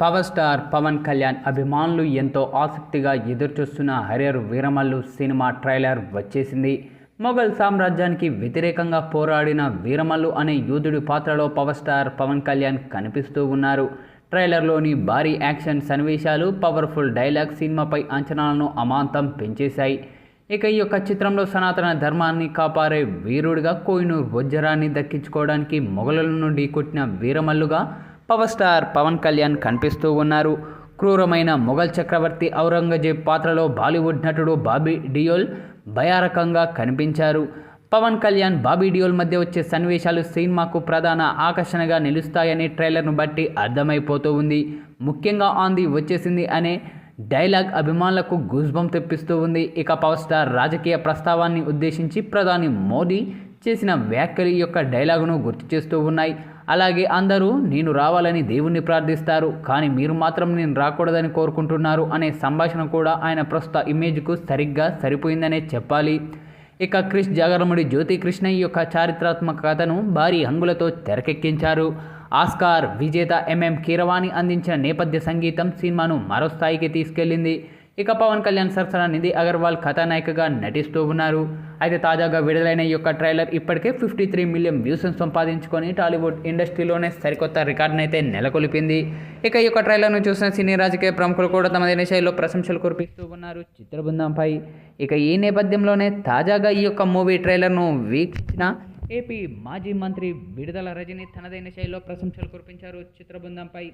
Power star Pawan Kalyan అభిమానులు ఎంతో ఆసక్తిగా ఎదురుచూస్తున్న హరియర్ వీరమల్లు సినిమా ట్రైలర్ వచ్చేసింది. మొఘల్ సామ్రాజ్యానికి వ్యతిరేకంగా పోరాడిన వీరమల్లు అనే యూదుడి పాత్రలో పవర్ స్టార్ పవన్ కళ్యాణ్ కనిపిస్తూ ఉన్నారు. ట్రైలర్లోని భారీ యాక్షన్ సన్నివేశాలు పవర్ఫుల్ డైలాగ్ సినిమాపై అంచనాలను అమాంతం పెంచేశాయి. ఇక ఈ యొక్క చిత్రంలో సనాతన ధర్మాన్ని కాపాడే వీరుడిగా కోయినూరు వజ్రాన్ని దక్కించుకోవడానికి మొఘలులను ఢీకొట్టిన కొట్టిన వీరమల్లుగా పవర్ స్టార్ పవన్ కళ్యాణ్ కనిపిస్తూ ఉన్నారు. క్రూరమైన మొఘల్ చక్రవర్తి ఔరంగజేబ్ పాత్రలో బాలీవుడ్ నటుడు బాబీ డియోల్ భయారకంగా కనిపించారు. పవన్ కళ్యాణ్ బాబీ డియోల్ మధ్య వచ్చే సన్నివేశాలు సినిమాకు ప్రధాన ఆకర్షణగా నిలుస్తాయని ట్రైలర్ను బట్టి అర్థమైపోతూ ఉంది. ముఖ్యంగా ఆంది వచ్చేసింది అనే డైలాగ్ అభిమానులకు గుజ్బం తెప్పిస్తూ ఉంది. ఇక పవర్ స్టార్ రాజకీయ ప్రస్తావాన్ని ఉద్దేశించి ప్రధాని మోదీ చేసిన వ్యాఖ్యలు యొక్క డైలాగును గుర్తు చేస్తూ ఉన్నాయి. అలాగే అందరూ నేను రావాలని దేవుణ్ణి ప్రార్థిస్తారు కానీ మీరు మాత్రం నేను రాకూడదని కోరుకుంటున్నారు అనే సంభాషణ కూడా ఆయన ప్రస్తుత ఇమేజ్కు సరిగ్గా సరిపోయిందనే చెప్పాలి. ఇక క్రిష్ జాగరముడి జ్యోతి కృష్ణ యొక్క చారిత్రాత్మక కథను భారీ హంగులతో తెరకెక్కించారు. ఆస్కార్ విజేత ఎంఎం కీరవాణి అందించిన నేపథ్య సంగీతం సినిమాను మరో స్థాయికి తీసుకెళ్ళింది ఇక పవన్ కళ్యాణ్ సరసన నిధి అగర్వాల్ కథానాయికగా నటిస్తూ ఉన్నారు. అయితే తాజాగా విడుదలైన ఈ యొక్క ట్రైలర్ ఇప్పటికే ఫిఫ్టీ త్రీ మిలియన్ వ్యూస్ను సంపాదించుకొని టాలీవుడ్ ఇండస్ట్రీలోనే సరికొత్త రికార్డును అయితే నెలకొల్పింది. ఇక ఈ యొక్క ట్రైలర్ను చూసిన సినీ రాజకీయ ప్రముఖులు కూడా తమదైన శైలిలో ప్రశంసలు కురిపిస్తూ ఉన్నారు చిత్ర బృందంపై ఇక ఈ నేపథ్యంలోనే తాజాగా ఈ యొక్క మూవీ ట్రైలర్ను వీక్షించిన ఏపీ మాజీ మంత్రి విడుదల రజని తనదైన శైలిలో ప్రశంసలు కురిపించారు చిత్ర బృందంపై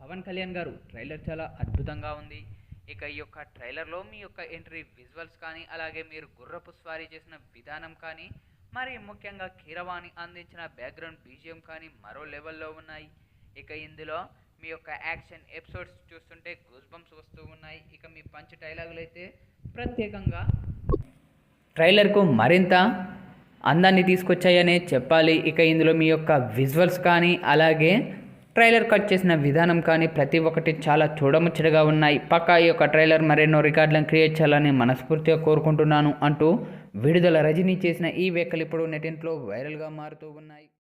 పవన్ కళ్యాణ్ గారు ట్రైలర్ చాలా అద్భుతంగా ఉంది. ఇక ఈ యొక్క ట్రైలర్లో మీ యొక్క ఎంట్రీ విజువల్స్ కానీ అలాగే మీరు గుర్రపు స్వారీ చేసిన విధానం కానీ మరి ముఖ్యంగా కీరవాణి అందించిన బ్యాక్గ్రౌండ్ బీజిఎం కానీ మరో లెవెల్లో ఉన్నాయి. ఇక ఇందులో మీ యొక్క యాక్షన్ ఎపిసోడ్స్ చూస్తుంటే గూస్ బంప్స్ వస్తూ ఉన్నాయి. ఇక మీ పంచ్ డైలాగులు అయితే ప్రత్యేకంగా ట్రైలర్కు మరింత అందాన్ని తీసుకొచ్చాయనే చెప్పాలి. ఇక ఇందులో మీ యొక్క విజువల్స్ కానీ అలాగే ట్రైలర్ కట్ చేసిన విధానం కానీ ప్రతి ఒక్కటి చాలా చూడముచ్చటగా ఉన్నాయి. పక్కా ఈ యొక్క ట్రైలర్ మరెన్నో రికార్డులను క్రియేట్ చేయాలని మనస్ఫూర్తిగా కోరుకుంటున్నాను అంటూ విడుదల రజనీ చేసిన ఈ వ్యాఖ్యలు ఇప్పుడు నెటింట్లో వైరల్గా మారుతూ ఉన్నాయి.